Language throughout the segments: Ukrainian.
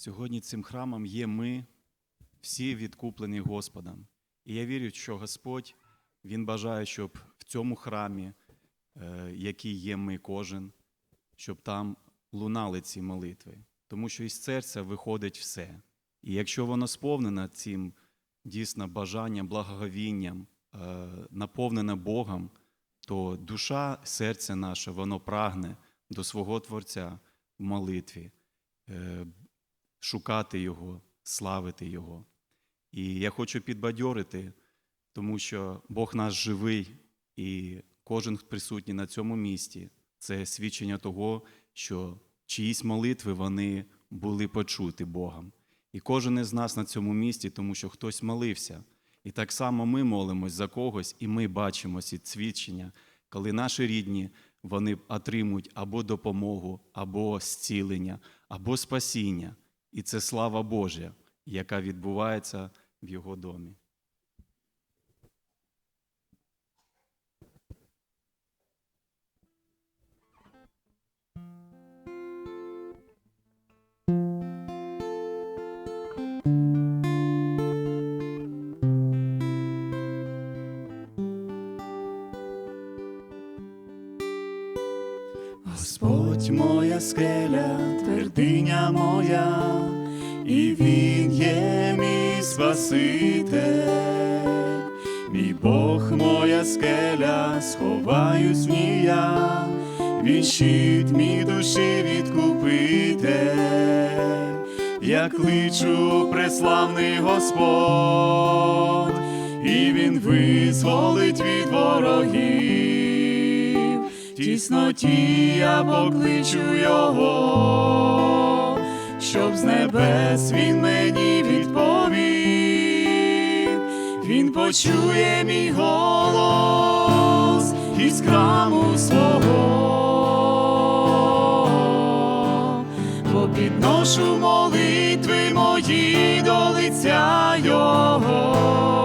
Сьогодні цим храмом є ми, всі відкуплені Господом. І я вірю, що Господь Він бажає, щоб в цьому храмі, е, який є ми кожен, щоб там лунали ці молитви. Тому що із серця виходить все. І якщо воно сповнено цим дійсно бажанням, благоговінням, е, наповнене Богом, то душа, серце наше, воно прагне до свого Творця в молитві, е, шукати Його, славити Його. І я хочу підбадьорити, тому що Бог наш живий, і кожен присутній на цьому місці це свідчення того, що чиїсь молитви вони були почуті Богом. І кожен із нас на цьому місці, тому що хтось молився. І так само ми молимось за когось, і ми бачимо ці свідчення, коли наші рідні вони отримують або допомогу, або зцілення, або спасіння. І це слава Божа, яка відбувається в його домі. Господь моя скеля, твердиня моя, і Він є мій Спаситель, мій Бог моя скеля, сховаюсь в ній я, він щит мій душі відкупитель, я кличу преславний Господь, і Він визволить від ворогів. Тісноті я покличу його, щоб з небес він мені відповів, він почує мій голос із храму свого, бо підношу молитви мої до лиця його.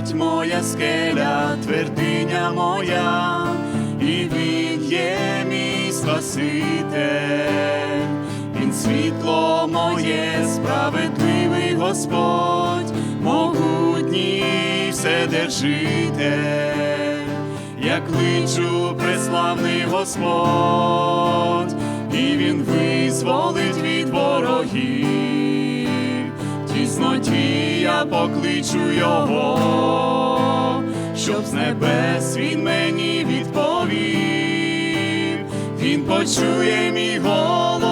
Господь моя скеля, твердиня моя, і Він є мій Спаситель, Він світло моє, справедливий Господь, могутній вседержитель, я кличу преславний Господь, і Він визволить від ворогів, тісноті я покличу його, щоб з небес він мені відповів, він почує мій голос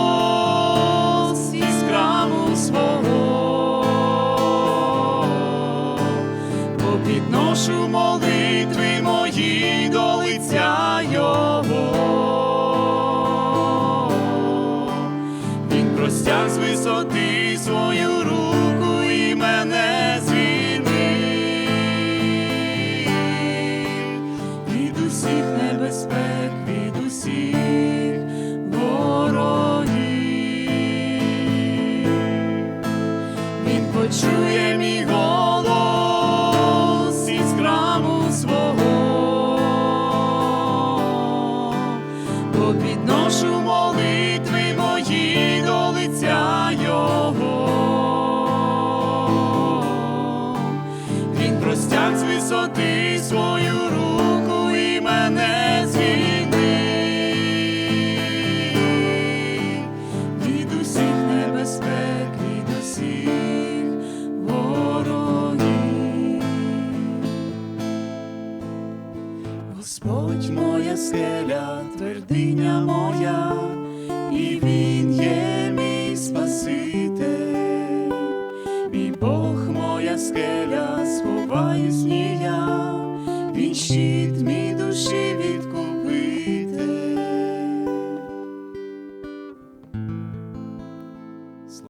висоти свою руку і мене звільнив від усіх небезпек, від усіх ворогів. Господь моя скеля, твердиня моя,